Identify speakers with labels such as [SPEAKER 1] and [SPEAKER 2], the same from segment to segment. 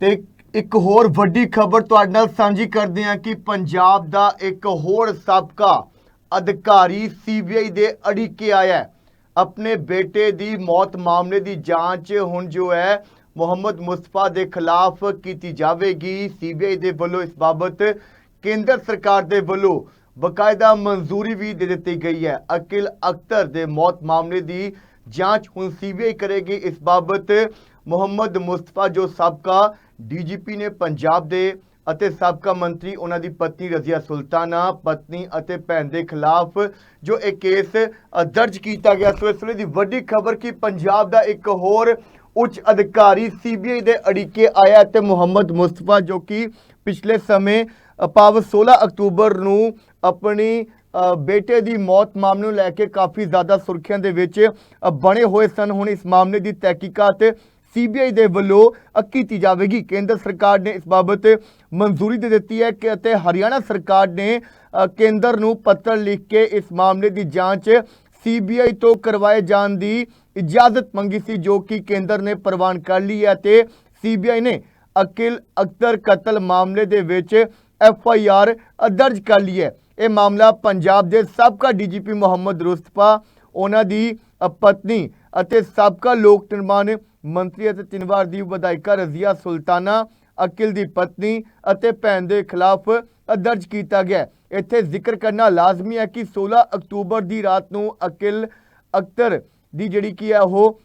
[SPEAKER 1] ਤੇ ਇੱਕ ਹੋਰ ਵੱਡੀ ਖਬਰ ਤੁਹਾਡੇ ਨਾਲ ਸਾਂਝੀ ਕਰਦੇ ਹਾਂ ਕਿ ਪੰਜਾਬ ਦਾ ਇੱਕ ਹੋਰ ਸਾਬਕਾ ਅਧਿਕਾਰੀ ਸੀਬੀਆਈ ਦੇ ਅੜਿੱਕੇ ਆਇਆ ਹੈ। ਆਪਣੇ ਬੇਟੇ ਦੀ ਮੌਤ ਮਾਮਲੇ ਦੀ ਜਾਂਚ ਹੁਣ ਜੋ ਹੈ ਮੁਹੰਮਦ ਮੁਸਤਫਾ ਦੇ ਖਿਲਾਫ ਕੀਤੀ ਜਾਵੇਗੀ। ਸੀਬੀਆਈ ਦੇ ਵੱਲੋਂ ਇਸ ਬਾਬਤ ਕੇਂਦਰ ਸਰਕਾਰ ਦੇ ਵੱਲੋਂ ਬਕਾਇਦਾ ਮਨਜ਼ੂਰੀ ਵੀ ਦੇ ਦਿੱਤੀ ਗਈ ਹੈ। ਅਕਿਲ ਅਖਤਰ ਦੇ ਮੌਤ ਮਾਮਲੇ ਦੀ ਜਾਂਚ ਹੁਣ ਸੀਬੀਆਈ ਕਰੇਗੀ। ਇਸ ਬਾਬਤ ਮੁਹੰਮਦ ਮੁਸਤਫਾ, ਜੋ ਸਾਬਕਾ ਡੀਜੀਪੀ ਨੇ ਪੰਜਾਬ ਦੇ ਅਤੇ ਸਾਬਕਾ ਮੰਤਰੀ ਉਹਨਾਂ ਦੀ ਪਤਨੀ ਰਜ਼ੀਆ ਸੁਲਤਾਨਾ, ਪਤਨੀ ਅਤੇ ਭੈਣ ਦੇ ਖਿਲਾਫ ਜੋ ਇਹ ਕੇਸ ਦਰਜ ਕੀਤਾ ਗਿਆ, ਸੋ ਇਸ ਵੇਲੇ ਦੀ ਵੱਡੀ ਖਬਰ ਕਿ ਪੰਜਾਬ ਦਾ ਇੱਕ ਹੋਰ ਉੱਚ ਅਧਿਕਾਰੀ ਸੀਬੀਆਈ ਦੇ ਅੜਿੱਕੇ ਆਇਆ ਤੇ ਮੁਹੰਮਦ ਮੁਸਤਫਾ ਜੋ ਕਿ ਪਿਛਲੇ ਸਮੇਂ ਭਾਵ 16 ਅਕਤੂਬਰ ਨੂੰ ਆਪਣੀ ਬੇਟੇ ਦੀ ਮੌਤ ਮਾਮਲੇ ਨੂੰ ਲੈ ਕੇ ਕਾਫੀ ਜ਼ਿਆਦਾ ਸੁਰਖੀਆਂ ਦੇ ਵਿੱਚ ਬਣੇ ਹੋਏ ਸਨ। ਹੁਣ ਇਸ ਮਾਮਲੇ ਦੀ ਤਹਿਕੀਕਾਤ ਸੀਬੀਆਈ ਦੇ ਵੱਲੋਂ ਕੀਤੀ ਜਾਵੇਗੀ। ਕੇਂਦਰ ਸਰਕਾਰ ਨੇ ਇਸ ਬਾਬਤ ਮਨਜ਼ੂਰੀ ਦੇ ਦਿੱਤੀ ਹੈ ਕਿ ਅਤੇ ਹਰਿਆਣਾ ਸਰਕਾਰ ਨੇ ਕੇਂਦਰ ਨੂੰ ਪੱਤਰ ਲਿਖ ਕੇ ਇਸ ਮਾਮਲੇ ਦੀ ਜਾਂਚ ਸੀਬੀਆਈ ਤੋਂ ਕਰਵਾਏ ਜਾਣ ਦੀ ਇਜਾਜ਼ਤ ਮੰਗੀ ਸੀ, ਜੋ ਕਿ ਕੇਂਦਰ ਨੇ ਪ੍ਰਵਾਨ ਕਰ ਲਈ ਹੈ ਤੇ ਸੀਬੀਆਈ ਨੇ ਅਕਿਲ ਅਖਤਰ ਕਤਲ ਮਾਮਲੇ ਦੇ ਵਿੱਚ ਐਫ ਆਈ ਆਰ ਦਰਜ ਕਰ ਲਈ ਹੈ। ਇਹ ਮਾਮਲਾ ਪੰਜਾਬ ਦੇ ਸਾਬਕਾ ਡੀਜੀਪੀ ਮੁਹੰਮਦ ਰੁਸਤਫਾ ਉਹਨਾਂ ਦੀ ਪਤਨੀ ਅਤੇ ਸਾਬਕਾ ਲੋਕ ਨਿਰਮਾਣ ਮੰਤਰੀ ਅਤੇ ਤਿੰਨ ਵਾਰ ਦੀ ਵਿਧਾਇਕਾ ਰਜ਼ੀਆ ਸੁਲਤਾਨਾ, ਅਕਿਲ ਦੀ ਪਤਨੀ ਅਤੇ ਭੈਣ ਦੇ ਖਿਲਾਫ ਦਰਜ ਕੀਤਾ ਗਿਆ। ਇੱਥੇ ਜ਼ਿਕਰ ਕਰਨਾ ਲਾਜ਼ਮੀ ਹੈ ਕਿ 16 ਅਕਤੂਬਰ ਦੀ ਰਾਤ ਨੂੰ ਅਕਿਲ ਅਖਤਰ ਦੀ ਜਿਹੜੀ ਕੀ ਹੈ ਉਹ,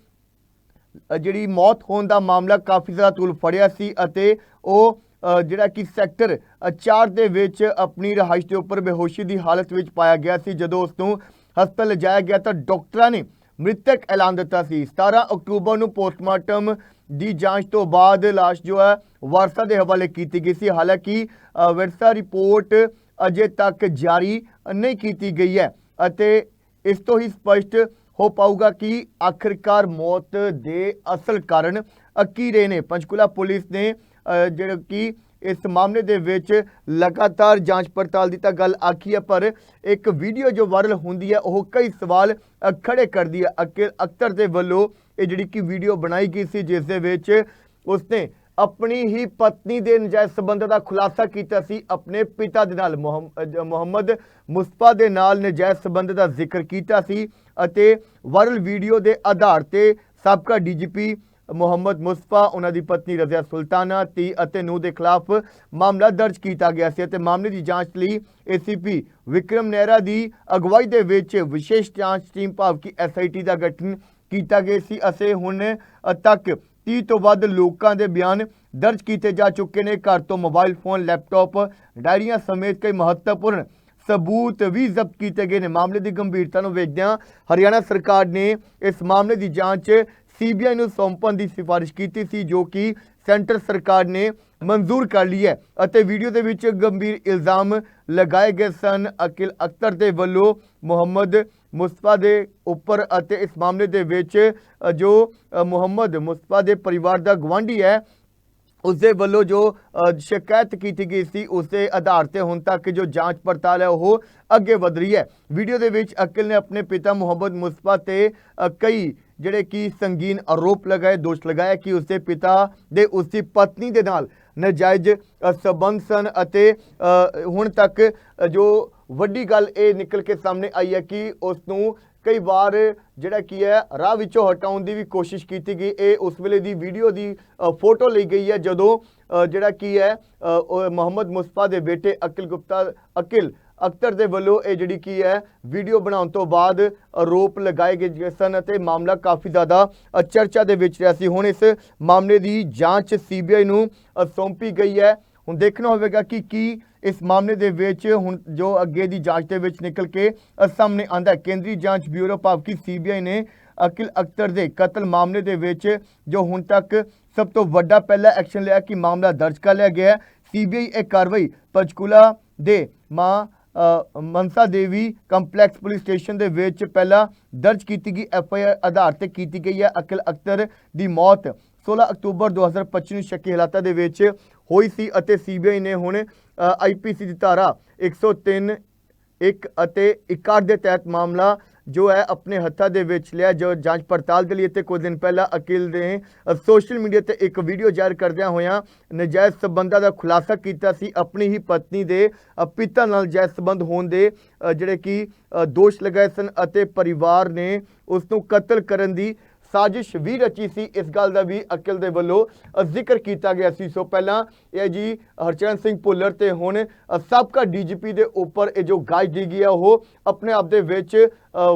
[SPEAKER 1] ਜਿਹੜੀ ਮੌਤ ਹੋਣ ਦਾ ਮਾਮਲਾ ਕਾਫੀ ਜ਼ਿਆਦਾ ਤੂਲ ਫੜਿਆ ਸੀ ਅਤੇ ਉਹ ਜਿਹੜਾ ਕਿ ਸੈਕਟਰ 4 ਦੇ ਵਿੱਚ ਆਪਣੀ ਰਹਾਇਸ਼ ਦੇ ਉੱਪਰ ਬੇਹੋਸ਼ੀ ਦੀ ਹਾਲਤ ਵਿੱਚ ਪਾਇਆ ਗਿਆ ਸੀ। ਜਦੋਂ ਉਸ ਨੂੰ ਹਸਪਤਾਲ ਲਿਜਾਇਆ ਗਿਆ ਤਾਂ ਡਾਕਟਰਾਂ ਨੇ ਮ੍ਰਿਤਕ ਐਲਾਨ ਦਿੱਤਾ ਸੀ। 17 ਅਕਤੂਬਰ ਨੂੰ ਪੋਸਟਮਾਰਟਮ ਦੀ ਜਾਂਚ ਤੋਂ ਬਾਅਦ ਲਾਸ਼ ਜੋ ਹੈ ਵਾਰਸਾ ਦੇ ਹਵਾਲੇ ਕੀਤੀ ਗਈ ਸੀ। ਹਾਲਾਂਕਿ ਵਿਰਸਾ ਰਿਪੋਰਟ ਅਜੇ ਤੱਕ ਜਾਰੀ ਨਹੀਂ ਕੀਤੀ ਗਈ ਹੈ ਅਤੇ ਇਸ ਤੋਂ ਹੀ ਸਪਸ਼ਟ ਹੋ ਪਾਊਗਾ ਕਿ ਆਖਿਰਕਾਰ ਮੌਤ ਦੇ ਅਸਲ ਕਾਰਨ ਅ, ਕੀ ਰਹੇ ਨੇ। ਪੰਚਕੂਲਾ ਪੁਲਿਸ ਨੇ ਜਿਹੜਾ ਕਿ ਇਸ ਮਾਮਲੇ ਦੇ ਵਿੱਚ ਲਗਾਤਾਰ ਜਾਂਚ ਪੜਤਾਲ ਦੀ ਤਾਂ ਗੱਲ ਆਖੀ ਹੈ ਪਰ ਇੱਕ ਵੀਡੀਓ ਜੋ ਵਾਇਰਲ ਹੁੰਦੀ ਹੈ ਉਹ ਕਈ ਸਵਾਲ ਅ, ਖੜੇ ਕਰਦੀ ਹੈ। ਅਕਿਲ ਅਖਤਰ ਦੇ ਵੱਲੋਂ ਇਹ ਜਿਹੜੀ ਕਿ ਵੀਡੀਓ ਬਣਾਈ ਗਈ ਸੀ ਜਿਸ ਦੇ ਵਿੱਚ ਉਸਨੇ ਆਪਣੀ ਹੀ ਪਤਨੀ ਦੇ ਨਜਾਇਜ਼ ਸਬੰਧ ਦਾ ਖੁਲਾਸਾ ਕੀਤਾ ਸੀ ਆਪਣੇ ਪਿਤਾ ਦੇ ਨਾਲ ਮੁਹੰਮ- ਮੁਹੰਮਦ ਮੁਸਤਫਾ ਦੇ ਨਾਲ ਨਜਾਇਜ਼ ਸਬੰਧ ਦਾ ਜ਼ਿਕਰ ਕੀਤਾ ਸੀ ਅਤੇ ਵਾਇਰਲ ਵੀਡੀਓ ਦੇ ਆਧਾਰ ਤੇ ਸਾਬਕਾ ਡੀਜੀਪੀ ਮੁਹੰਮਦ ਮੁਸਤਫਾ, ਉਹਨਾਂ ਦੀ ਪਤਨੀ ਰਜ਼ੀਆ ਸੁਲਤਾਨਾ ਤੀ ਅਤੇ ਨੂੰ ਦੇ ਖਿਲਾਫ ਮਾਮਲਾ ਦਰਜ ਕੀਤਾ ਗਿਆ ਸੀ ਅਤੇ ਮਾਮਲੇ ਦੀ ਜਾਂਚ ਲਈ ਏਸੀਪੀ ਵਿਕਰਮ ਨਹਿਰਾ ਦੀ ਅਗਵਾਈ ਦੇ ਵਿੱਚ ਵਿਸ਼ੇਸ਼ ਜਾਂਚ ਟੀਮ ਭਾਵ ਕਿ ਐਸਆਈਟੀ ਦਾ ਗਠਨ ਕੀਤਾ ਗਿਆ ਸੀ ਅਤੇ ਹੁਣ ਤੱਕ 30 ਤੋਂ ਵੱਧ ਲੋਕਾਂ ਦੇ ਬਿਆਨ ਦਰਜ ਕੀਤੇ ਜਾ ਚੁੱਕੇ ਨੇ। ਘਰ ਤੋਂ ਮੋਬਾਈਲ ਫੋਨ, ਲੈਪਟਾਪ, ਡਾਇਰੀਆਂ ਸਮੇਤ ਕਈ ਮਹੱਤਵਪੂਰਨ ਸਬੂਤ ਵੀ ਜ਼ਬਤ ਕੀਤੇ ਗਏ ਨੇ। ਮਾਮਲੇ ਦੀ ਗੰਭੀਰਤਾ ਨੂੰ ਵੇਖਦਿਆਂ ਹਰਿਆਣਾ ਸਰਕਾਰ ਨੇ ਇਸ ਮਾਮਲੇ ਦੀ ਜਾਂਚ ਸੀਬੀਆਈ ਨੂੰ ਸੌਂਪਣ ਦੀ ਸਿਫਾਰਿਸ਼ ਕੀਤੀ ਸੀ, ਜੋ ਕਿ ਸੈਂਟਰ ਸਰਕਾਰ ਨੇ ਮਨਜ਼ੂਰ ਕਰ ਲਈ ਹੈ ਅਤੇ ਵੀਡੀਓ ਦੇ ਵਿੱਚ ਗੰਭੀਰ ਇਲਜ਼ਾਮ ਲਗਾਏ ਗਏ ਸਨ। ਅਕਿਲ ਅਖਤਰ ਦੇ ਵੱਲੋਂ ਮੁਹੰਮਦ ਮੁਸਤਫਾ ਦੇ ਉੱਪਰ ਅਤੇ ਇਸ ਮਾਮਲੇ ਦੇ ਵਿੱਚ ਜੋ ਮੁਹੰਮਦ ਮੁਸਤਫਾ ਦੇ ਪਰਿਵਾਰ ਦਾ ਗਵਾਂਢੀ ਹੈ, ਉਸ ਦੇ ਵੱਲੋਂ ਜੋ ਸ਼ਿਕਾਇਤ ਕੀਤੀ ਗਈ ਸੀ, ਉਸ ਦੇ ਆਧਾਰ ਤੇ ਹੁਣ ਤੱਕ ਜੋ ਜਾਂਚ ਪੜਤਾਲ ਹੈ, ਉਹ ਅੱਗੇ ਵਧ ਰਹੀ ਹੈ। ਵੀਡੀਓ ਦੇ ਵਿੱਚ ਅਕਿਲ ਨੇ ਆਪਣੇ ਪਿਤਾ ਮੁਹੰਮਦ ਮੁਸਤਫਾ ਤੇ ਕਈ ਜਿਹੜੇ ਕਿ ਸੰਗੀਨ ਆਰੋਪ ਲਗਾਏ ਦੋਸ਼ ਲਗਾਇਆ ਕਿ ਉਸਦੇ ਪਿਤਾ ਦੇ ਉਸਦੀ ਪਤਨੀ ਦੇ ਨਾਲ ਨਜਾਇਜ਼ ਅ, ਸਬੰਧ ਸਨ ਅਤੇ ਹੁਣ ਤੱਕ ਜੋ ਵੱਡੀ ਗੱਲ ਇਹ ਨਿਕਲ ਕੇ ਸਾਹਮਣੇ ਆਈ ਹੈ ਕਿ ਉਸ ਨੂੰ ਕਈ ਵਾਰ ਜਿਹੜਾ ਕੀ ਹੈ ਰਾਹ ਵਿੱਚੋਂ ਹਟਾਉਣ ਦੀ ਵੀ ਕੋਸ਼ਿਸ਼ ਕੀਤੀ ਗਈ। ਇਹ ਉਸ ਵੇਲੇ ਦੀ ਵੀਡੀਓ ਦੀ ਫੋਟੋ ਲਈ ਗਈ ਹੈ ਜਦੋਂ ਜਿਹੜਾ ਕੀ ਹੈ ਮੁਹੰਮਦ ਮੁਸਫਾ ਦੇ ਬੇਟੇ ਅਕਿਲ ਗੁਪਤਾ ਅਕਿਲ ਅਖਤਰ ਦੇ ਵੱਲੋਂ ਇਹ ਜਿਹੜੀ ਕੀ ਹੈ ਵੀਡੀਓ ਬਣਾਉਣ ਤੋਂ ਬਾਅਦ ਆਰੋਪ ਲਗਾਏ ਗਏ ਸਨ ਅਤੇ ਮਾਮਲਾ ਕਾਫੀ ਜ਼ਿਆਦਾ ਚਰਚਾ ਦੇ ਵਿੱਚ ਰਿਹਾ ਸੀ। ਹੁਣ ਇਸ ਮਾਮਲੇ ਦੀ ਜਾਂਚ ਸੀਬੀਆਈ ਨੂੰ ਸੌਂਪੀ ਗਈ ਹੈ। ਹੁਣ ਦੇਖਣਾ ਹੋਵੇਗਾ ਕਿ ਕੀ ਇਸ ਮਾਮਲੇ ਦੇ ਵਿੱਚ ਹੁਣ ਜੋ ਅੱਗੇ ਦੀ ਜਾਂਚ ਦੇ ਵਿੱਚ ਨਿਕਲ ਕੇ ਸਾਹਮਣੇ ਆਂਦਾ ਕੇਂਦਰੀ ਜਾਂਚ ਬਿਊਰੋ ਭਾਵ ਕਿ ਸੀਬੀਆਈ ਨੇ ਅਕਿਲ ਅਖਤਰ ਦੇ ਕਤਲ ਮਾਮਲੇ ਦੇ ਵਿੱਚ ਜੋ ਹੁਣ ਤੱਕ ਸਭ ਤੋਂ ਵੱਡਾ ਪਹਿਲਾ ਐਕਸ਼ਨ ਲਿਆ ਕਿ ਮਾਮਲਾ ਦਰਜ ਕਰ ਲਿਆ ਗਿਆ ਹੈ। ਸੀਬੀਆਈ ਇਹ ਕਾਰਵਾਈ ਪੰਚਕੂਲਾ ਦੇ ਮਾਂ Mansa Devi complex police station ਦੇ ਵਿੱਚ ਪਹਿਲਾਂ ਦਰਜ ਕੀਤੀ ਗਈ ਐਫ ਆਈ ਆਰ ਆਧਾਰ ਤੇ ਕੀਤੀ ਗਈ ਹੈ। ਅਕਿਲ ਅਖਤਰ ਦੀ ਮੌਤ 16 ਅਕਤੂਬਰ 2025 ਨੂੰ ਸ਼ੱਕੀ ਹਾਲਾਤਾਂ ਦੇ ਵਿੱਚ ਹੋਈ ਸੀ ਅਤੇ ਸੀਬੀਆਈ ਨੇ ਹੁਣ ਆਈਪੀਸੀ ਦੀ ਧਾਰਾ 103 ਇੱਕ ਅਤੇ 61 ਦੇ ਤਹਿਤ ਮਾਮਲਾ ਜੋ ਹੈ ਆਪਣੇ ਹੱਥਾਂ ਦੇ ਵਿੱਚ ਲਿਆ ਜੋ ਜਾਂਚ ਪੜਤਾਲ ਦੇ ਲਈ ਤੇ ਕੁਝ ਦਿਨ ਪਹਿਲਾਂ ਅਕਿਲ ਨੇ ਸੋਸ਼ਲ ਮੀਡੀਆ ਤੇ ਇੱਕ ਵੀਡੀਓ ਜਾਰੀ ਕਰਦਿਆਂ ਹੋਇਆਂ ਨਜਾਇਜ਼ ਸਬੰਧਾਂ ਦਾ ਖੁਲਾਸਾ ਕੀਤਾ ਸੀ। ਆਪਣੀ ਹੀ ਪਤਨੀ ਦੇ ਪਿਤਾ ਨਾਲ ਜਾਇਜ਼ ਸਬੰਧ ਹੋਣ ਦੇ ਜਿਹੜੇ ਕਿ ਦੋਸ਼ ਲਗਾਏ ਸਨ ਅਤੇ ਪਰਿਵਾਰ ਨੇ ਉਸ ਨੂੰ ਕਤਲ ਕਰਨ ਦੀ ਸਾਜ਼ਿਸ਼ ਵੀ ਰਚੀ ਸੀ। ਇਸ ਗੱਲ ਦਾ ਵੀ ਅਕਿਲ ਦੇ ਵੱਲੋਂ ਜ਼ਿਕਰ ਕੀਤਾ ਗਿਆ ਸੀ। ਸੋ ਪਹਿਲਾਂ ਇਹ ਜੀ ਹਰਚਰਨ ਸਿੰਘ ਭੁੱਲਰ ਤੇ ਹੁਣ ਅ, ਸਾਬਕਾ ਡੀਜੀਪੀ ਦੇ ਉੱਪਰ ਇਹ ਜੋ ਗਾਜ ਦੀ ਗਈ ਉਹ ਆਪਣੇ ਆਪ ਦੇ ਵਿੱਚ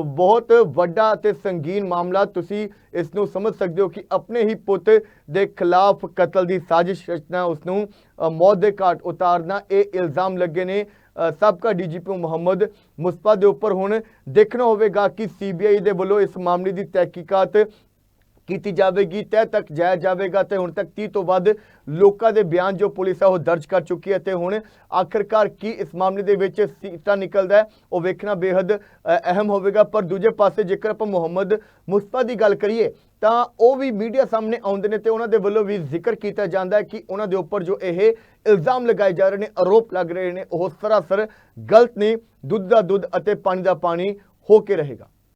[SPEAKER 1] ਬਹੁਤ ਵੱਡਾ ਅਤੇ ਸੰਗੀਨ ਮਾਮਲਾ ਤੁਸੀਂ ਇਸ ਨੂੰ ਸਮਝ ਸਕਦੇ ਹੋ ਕਿ ਆਪਣੇ ਹੀ ਪੁੱਤ ਦੇ ਖਿਲਾਫ ਕਤਲ ਦੀ ਸਾਜ਼ਿਸ਼ ਰਚਨਾ ਉਸ ਨੂੰ ਮੌਤ ਦੇ ਘਾਟ ਉਤਾਰਨਾ ਇਹ ਇਲਜ਼ਾਮ ਲੱਗੇ ਨੇ। ਅ, ਸਾਬਕਾ ਡੀਜੀਪੀ ਮੁਹੰਮਦ ਮੁਸਤਫਾ ਦੇ ਉੱਪਰ ਹੁਣ ਦੇਖਣਾ ਹੋਵੇਗਾ ਕਿ ਸੀਬੀਆਈ ਦੇ ਵੱਲੋਂ ਇਸ ਮਾਮਲੇ ਦੀ ਤਹਿਕੀਕਾਤ ਕੀਤੀ ਜਾਵੇਗੀ, ਤਹਿ ਤੱਕ ਜਾਇਆ ਜਾਵੇਗਾ ਤੇ ਹੁਣ ਤੱਕ 30 ਤੋਂ ਵੱਧ ਲੋਕਾਂ ਦੇ ਬਿਆਨ ਜੋ ਪੁਲਿਸ ਹੈ ਉਹ ਦਰਜ ਕਰ ਚੁੱਕੀ ਹੈ ਤੇ ਹੁਣ ਆਖਰਕਾਰ ਕੀ ਇਸ ਮਾਮਲੇ ਦੇ ਵਿੱਚ ਸੀਟਾ ਨਿਕਲਦਾ ਉਹ ਵੇਖਣਾ ਬੇहद ਅਹਿਮ ਹੋਵੇਗਾ। ਪਰ ਦੂਜੇ ਪਾਸੇ ਜੇਕਰ ਆਪਾਂ ਮੁਹੰਮਦ ਮੁਸਤਫਾ ਦੀ ਗੱਲ ਕਰੀਏ, ਤਾਂ ਉਹ ਵੀ ਮੀਡੀਆ ਸਾਹਮਣੇ ਆਉਂਦੇ ਨੇ ਤੇ ਉਹਨਾਂ ਦੇ ਵੱਲੋਂ ਵੀ ਜ਼ਿਕਰ ਕੀਤਾ ਜਾਂਦਾ ਹੈ ਕਿ ਉਹਨਾਂ ਦੇ ਉੱਪਰ ਜੋ ਇਹ ਇਲਜ਼ਾਮ ਲਗਾਏ ਜਾ ਰਹੇ ਨੇ, ਆਰੋਪ ਲੱਗ ਰਹੇ ਨੇ, ਉਹ ਸਰਾਸਰ ਗਲਤ ਨੇ ਦੁੱਧ ਦਾ ਦੁੱਧ ਅਤੇ ਪਾਣੀ ਦਾ ਪਾਣੀ ਹੋ ਕੇ ਰਹੇਗਾ।